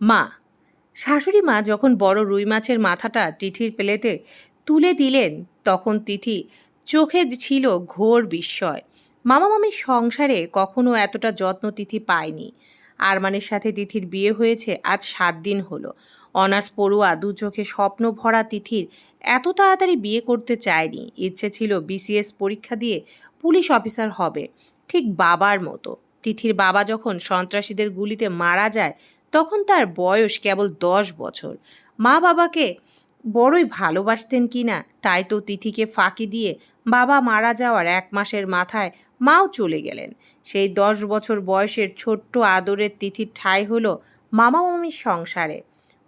মা, শাশুড়ি মা যখন বড় রুই মাছের মাথাটা তিথির প্লেটে তুলে দিলেন, তখন তিথি চোখে ছিল ঘোর বিস্ময়। মামা মামির সংসারে কখনো এতটা যত্ন তিথি পায়নি। আরমানের সাথে তিথির বিয়ে হয়েছে, আজ সাত দিন হলো। অনার্স পড়ুয়া দু চোখে স্বপ্ন ভরা তিথির এত তাড়াতাড়ি বিয়ে করতে চায়নি। ইচ্ছে ছিল বিসিএস পরীক্ষা দিয়ে পুলিশ অফিসার হবে, ঠিক বাবার মতো। তিথির বাবা যখন সন্ত্রাসীদের গুলিতে মারা যায় তখন তার বয়স কেবল দশ বছর। মা বাবাকে বড়ই ভালোবাসতেন কি না, তাই তো তিথিকে ফাঁকি দিয়ে বাবা মারা যাওয়ার এক মাসের মাথায় মাও চলে গেলেন। সেই দশ বছর বয়সের ছোট্ট আদরের তিথির ঠাঁই হলো মামা মামির সংসারে।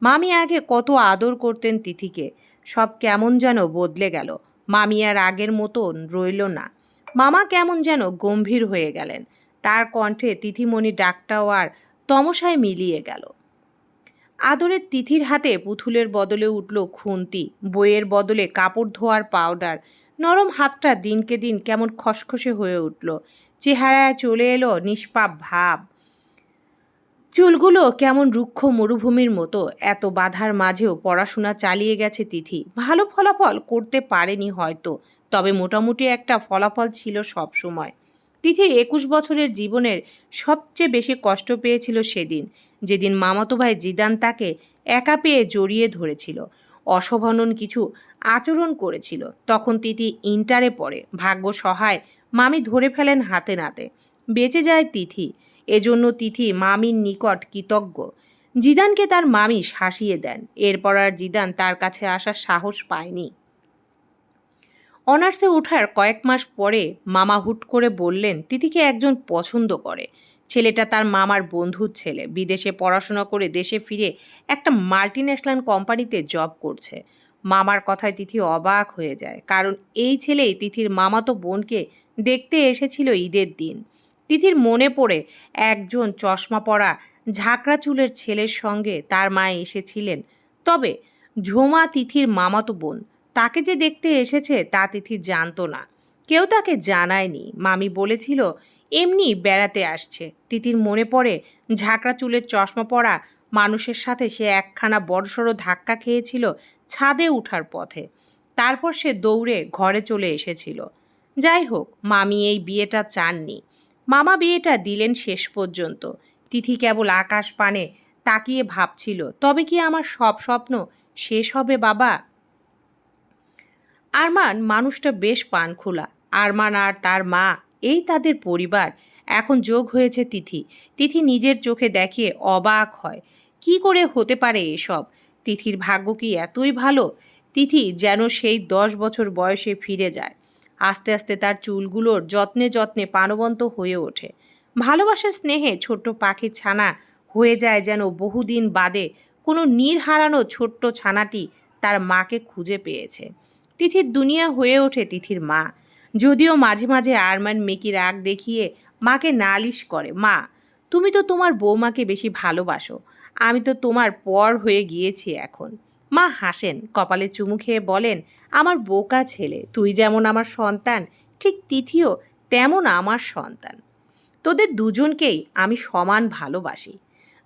মামি আগে কত আদর করতেন তিথিকে, সব কেমন যেন বদলে গেল। মামি আর আগের মতন রইল না। মামা কেমন যেন গম্ভীর হয়ে গেলেন। তার কণ্ঠে তিথিমণি ডাকটাও আর তমসায় মিলিয়ে গেল। আদরের তিথির হাতে পুতুলের বদলে উঠল খুন্তি, বইয়ের বদলে কাপড় ধোয়ার পাউডার। নরম হাতটা দিনকে দিন কেমন খসখসে হয়ে উঠল। চেহারায় চলে এলো নিষ্পাপ ভাব। চুলগুলো কেমন রুক্ষ মরুভূমির মতো, এত বাধার মাঝেও পড়াশোনা চালিয়ে গেছে তিথি। ভালো ফলাফল করতে পারেনি হয়তো, তবে মোটামুটি একটা ফলাফল ছিল সব সময় তিথির একুশ বছরের জীবনের সবচেয়ে বেশি কষ্ট পেয়েছিল সেদিন, যেদিন মামাতো ভাই জিদান তাকে একা পেয়ে জড়িয়ে ধরেছিল। অশোভনন কিছু আচরণ করেছিল। তখন তিথি ইন্টারে পড়ে, ভাগ্য সহায়, মামি ধরে ফেলেন হাতে নাতে। বেঁচে যায় তিথি, এজন্য তিথি মামির নিকট কৃতজ্ঞ। জিদানকে তার মামি শাসিয়ে দেন। এরপর আর জিদান তার কাছে আসার সাহস পায়নি। অনার্সে ওঠার কয়েক মাস পরে মামা হুট করে বললেন তিথিকে একজন পছন্দ করে। ছেলেটা তার মামার বন্ধুর ছেলে। বিদেশে পড়াশোনা করে দেশে ফিরে একটা মাল্টিন্যাশনাল কোম্পানিতে জব করছে। মামার কথায় তিথি অবাক হয়ে যায়। কারণ এই ছেলেই তিথির মামাতো বোনকে দেখতে এসেছিল ঈদের দিন। তিথির মনে পড়ে একজন চশমা পরা ঝাঁকড়া চুলের ছেলের সঙ্গে তার মা এসেছিলেন। তবে ঝোমা তিথির মামাতো বোন। তাকে যে দেখতে এসেছে তা তিথি জানতো না। কেউ তাকে জানায়নি। মামি বলেছিল, এমনি বেড়াতে আসছে। তিথির মনে পড়ে, ঝাঁকড়া চুলের চশমা পরা মানুষের সাথে সে একখানা বড়সড় ধাক্কা খেয়েছিল ছাদে উঠার পথে। তারপর সে দৌড়ে ঘরে চলে এসেছিল। যাই হোক, মামি এই বিয়েটা চাননি। মামা বিয়েটা দিলেন শেষ পর্যন্ত। তিথি কেবল আকাশ পানে তাকিয়ে ভাবছিল, তবে কি আমার সব স্বপ্ন শেষ হবে বাবা? আরমান মানুষটা বেশ পান খোলা আরমান আর তার মা, এই তাদের পরিবার। এখন যোগ হয়েছে তিথি। তিথি নিজের চোখে দেখে অবাক হয়। কি করে হতে পারে এসব? তিথির ভাগ্য কি এতই ভালো? তিথি যেন সেই দশ বছর বয়সে ফিরে যায়। আস্তে আস্তে তার চুলগুলোর যত্নে যত্নে প্রাণবন্ত হয়ে ওঠে। ভালোবাসার স্নেহে ছোট্ট পাখির ছানা হয়ে যায় যেন বহুদিন বাদে কোনো নীর হারানো ছোট্ট ছানাটি তার মাকে খুঁজে পেয়েছে। তিথির দুনিয়া হয়ে ওঠে তিথির মা। যদিও মাঝে মাঝে আরমান মেকি রাগ দেখিয়ে মাকে নালিশ করে, মা, তুমি তো তোমার বৌমাকে বেশি ভালোবাসো, আমি তো তোমার পর হয়ে গিয়েছি এখন। মা হাসেন, কপালে চুমু খেয়ে বলেন, আমার বোকা ছেলে, তুই যেমন আমার সন্তান, ঠিক তিথিও তেমন আমার সন্তান। তোদের দুজনকেই আমি সমান ভালোবাসি।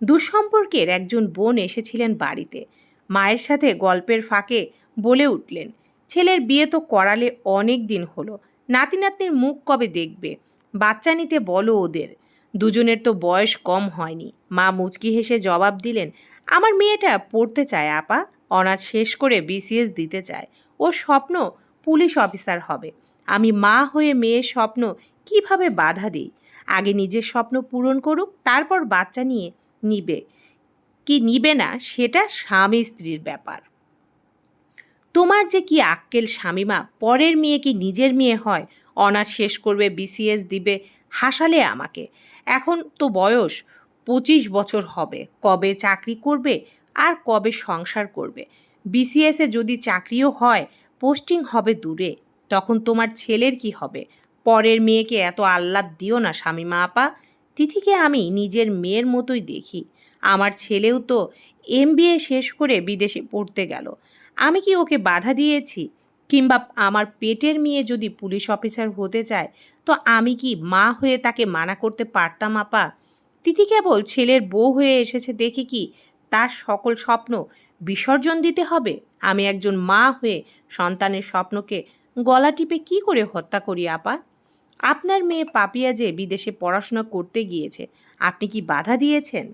দুঃসম্পর্কের একজন বোন এসেছিলেন বাড়িতে। মায়ের সাথে গল্পের ফাঁকে বলে উঠলেন ছেলের বিয়ে তো করালে অনেক দিন হলো। নাতি নাতনির মুখ কবে দেখবে? বাচ্চা নিতে বলো ওদের। দুজনের তো বয়স কম হয়নি। মা মুচকি হেসে জবাব দিলেন, আমার মেয়েটা পড়তে চায়, আপা। অনার্স শেষ করে বিসিএস দিতে চায়। ও স্বপ্ন পুলিশ অফিসার হবে। আমি মা হয়ে মেয়ের স্বপ্ন কীভাবে বাধা দিই? আগে নিজের স্বপ্ন পূরণ করুক, তারপর বাচ্চা নিয়ে নিবে। কি নিবে না, সেটা স্বামী স্ত্রীর ব্যাপার। তোমার যে কি আক্কেল স্বামীমা, পরের মেয়ে কি নিজের মেয়ে হয়? অনার্স শেষ করবে বিসিএস দিবে, হাসালে আমাকে। এখন তো বয়স, পঁচিশ বছর হবে। কবে চাকরি করবে আর কবে সংসার করবে? বিসিএসে যদি চাকরিও হয় পোস্টিং হবে দূরে। তখন তোমার ছেলের কি হবে? পরের মেয়েকে এত আহ্লাদ দিও না স্বামীমা আপা। তিথিকে আমি নিজের মেয়ের মতোই দেখি। আমার ছেলেও তো এম শেষ করে বিদেশে পড়তে গেল। আমি কি ওকে বাধা দিয়েছি? কিংবা আমার পেটের মেয়ে যদি পুলিশ অফিসার হতে চায়, তো আমি কি মা হয়ে তাকে মানা করতে পারতাম, আপা? তিথি কেবল ছেলের বউ হয়ে এসেছে দেখে কি তার সকল স্বপ্ন বিসর্জন দিতে হবে? আমি একজন মা হয়ে সন্তানের স্বপ্নকে গলা টিপে কী করে হত্যা করি, আপা? আপনার মেয়ে পাপিয়া যে বিদেশে পড়াশোনা করতে গিয়েছে, আপনি কি বাধা দিয়েছেন?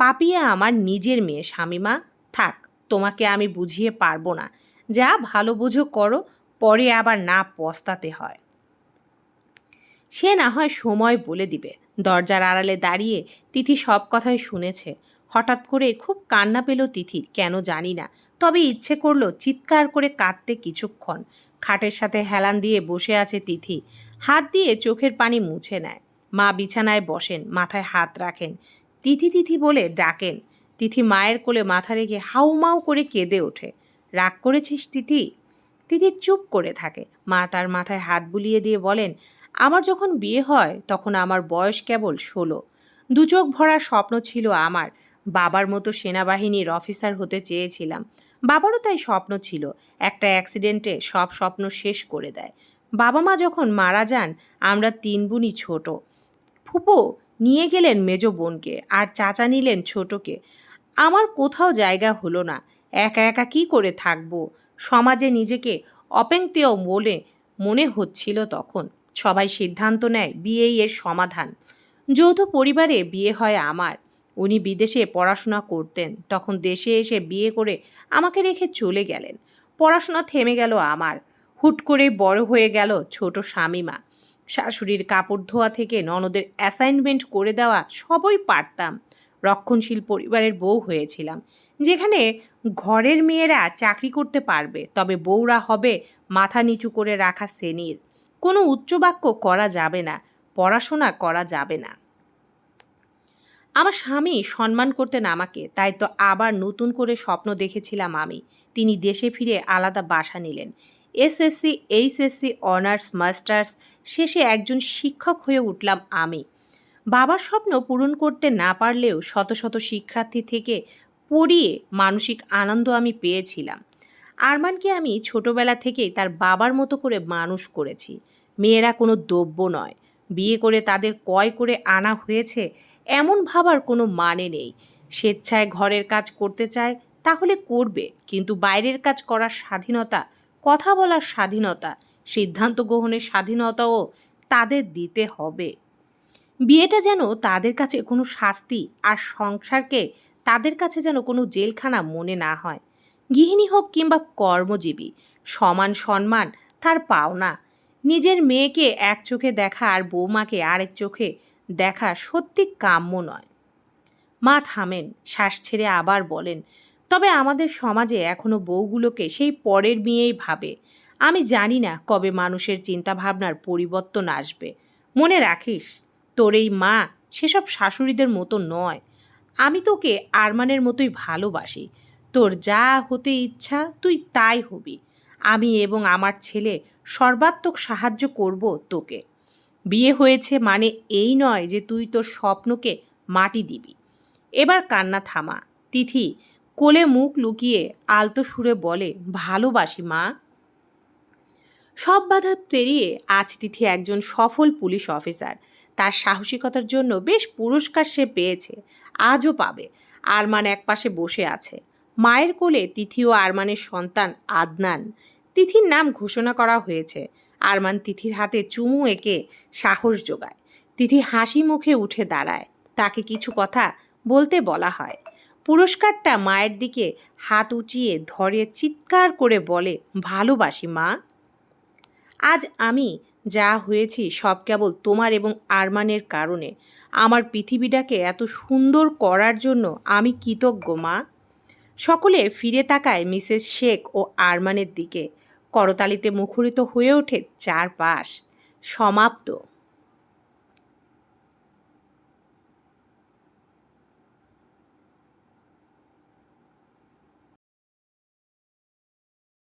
পাপিয়া আমার নিজের মেয়ে স্বামীমা থাক, তোমাকে আমি বুঝিয়ে পারব না। যা ভালো বুঝো করো, পরে আবার না পস্তাতে হয়। সে না হয় সময় বলে দিবে। দরজার আড়ালে দাঁড়িয়ে তিথি সব কথাই শুনেছে। হঠাৎ করে খুব কান্না পেল তিথির, কেন জানি না। তবে ইচ্ছে করল চিৎকার করে কাঁদতে কিছুক্ষণ। খাটের সাথে হেলান দিয়ে বসে আছে তিথি। হাত দিয়ে চোখের পানি মুছে নেয়। মা বিছানায় বসেন, মাথায় হাত রাখেন। তিথি তিথি বলে ডাকেন। তিথি মায়ের কোলে মাথা রেখে হাউমাউ করে কেঁদে ওঠে। রাগ করেছিস তিথি? তিথি চুপ করে থাকে। মা তার মাথায় হাত বুলিয়ে দিয়ে বলেন, আমার যখন বিয়ে হয়, তখন আমার বয়স কেবল ষোলো। দু চোখ ভরা স্বপ্ন ছিল আমার। বাবার মতো সেনাবাহিনীর অফিসার হতে চেয়েছিলাম। বাবারও তাই স্বপ্ন ছিল। একটা অ্যাক্সিডেন্টে সব স্বপ্ন শেষ করে দেয়। বাবা মা যখন মারা যান, আমরা তিন বোনই ছোট। ফুপো নিয়ে গেলেন মেজ বোনকে আর চাচা নিলেন ছোটকে। আমার কোথাও জায়গা হলো না, একা একা কি করে থাকব? সমাজে নিজেকে অপেঙ্ক্তেয় বলে মনে হচ্ছিল তখন। সবাই সিদ্ধান্ত নেয় বিয়েই এর সমাধান। যৌথ পরিবারে বিয়ে হয় আমার। উনি বিদেশে পড়াশোনা করতেন, তখন দেশে এসে বিয়ে করে আমাকে রেখে চলে গেলেন। পড়াশোনা থেমে গেল আমার। হুট করে বড় হয়ে গেল ছোট স্বামীমা শাশুড়ির কাপড় ধোয়া থেকে ননদের অ্যাসাইনমেন্ট করে দেওয়া সবই পারতাম। রক্ষণশীল পরিবারের বউ হয়েছিলাম। যেখানে ঘরের মেয়েরা চাকরি করতে পারবে, তবে বউরা হবে মাথা নিচু করে রাখা শ্রেণির। কোনো উচ্চবাক্য করা যাবে না, পড়াশোনা করা যাবে না। আমার স্বামী সম্মান করতেন আমাকে, তাই তো আবার নতুন করে স্বপ্ন দেখেছিলাম আমি। তিনি দেশে ফিরে আলাদা বাসা নিলেন। এসএসসি, এইচএসসি, অনার্স, মাস্টার্স, শেষে একজন শিক্ষক হয়ে উঠলাম আমি। বাবার স্বপ্ন পূরণ করতে না পারলেও শত শত শিক্ষার্থী থেকে পড়িয়ে মানসিক আনন্দ আমি পেয়েছিলাম। আরমানকে আমি ছোটবেলা থেকেই তার বাবার মতো করে মানুষ করেছি। মেয়েরা কোনো দ্রব্য নয়। বিয়ে করে তাদের কয় করে আনা হয়েছে এমন ভাবার কোনো মানে নেই। স্বেচ্ছায় ঘরের কাজ করতে চায় তাহলে করবে, কিন্তু বাইরের কাজ করার স্বাধীনতা কথা বলার স্বাধীনতা, সিদ্ধান্ত গ্রহণের স্বাধীনতাও তাদের দিতে হবে। বিয়েটা যেন তাদের কাছে কোনো শাস্তি আর সংসারকে তাদের কাছে যেন কোনো জেলখানা মনে না হয়। গৃহিণী হোক কিংবা কর্মজীবী, সমান সম্মান তার পাওনা। নিজের মেয়েকে এক চোখে দেখা আর বৌমাকে আরেক চোখে দেখা সত্যি কাম্য নয়। মা থামেন, শ্বাস ছেড়ে আবার বলেন তবে আমাদের সমাজে এখনও বউগুলোকে সেই পরের মেয়েই ভাবে। আমি জানি না কবে মানুষের চিন্তাভাবনার পরিবর্তন আসবে। মনে রাখিস, তোর এই মা সেসব শাশুড়িদের মতো নয়। আমি তোকে আরমানের মতোই ভালোবাসি। তোর যা হতে ইচ্ছা তুই তাই হবি। আমি এবং আমার ছেলে সর্বাত্মক সাহায্য করব তোকে। বিয়ে হয়েছে মানে এই নয় যে তুই তোর স্বপ্নকে মাটি দিবি। এবার কান্না থামা। তিথি কোলে মুখ লুকিয়ে আলতো সুরে বলে, ভালোবাসি মা। সব বাধা পেরিয়ে আজ তিথি একজন সফল পুলিশ অফিসার। তার সাহসিকতার জন্য বেশ পুরস্কার সে পেয়েছে, আজও পাবে। আরমান একপাশে বসে আছে। মায়ের কোলে তিথি ও আরমানের সন্তান আদনান। তিথির নাম ঘোষণা করা হয়েছে। আরমান তিথির হাতে চুমু এঁকে সাহস যোগায়। তিথি হাসি মুখে উঠে দাঁড়ায়। তাকে কিছু কথা বলতে বলা হয়। পুরস্কারটা মায়ের দিকে হাত উঁচিয়ে ধরে চিৎকার করে বলে, ভালোবাসি মা। আজ আমি যা হয়েছি সব কেবল তোমার এবং আরমানের কারণে। আমার পৃথিবীটাকে এত সুন্দর করার জন্য আমি কৃতজ্ঞ মা। সকলে ফিরে তাকায় মিসেস শেখ ও আরমানের দিকে। করতালিতে মুখরিত হয়ে ওঠে চারপাশ। সমাপ্ত।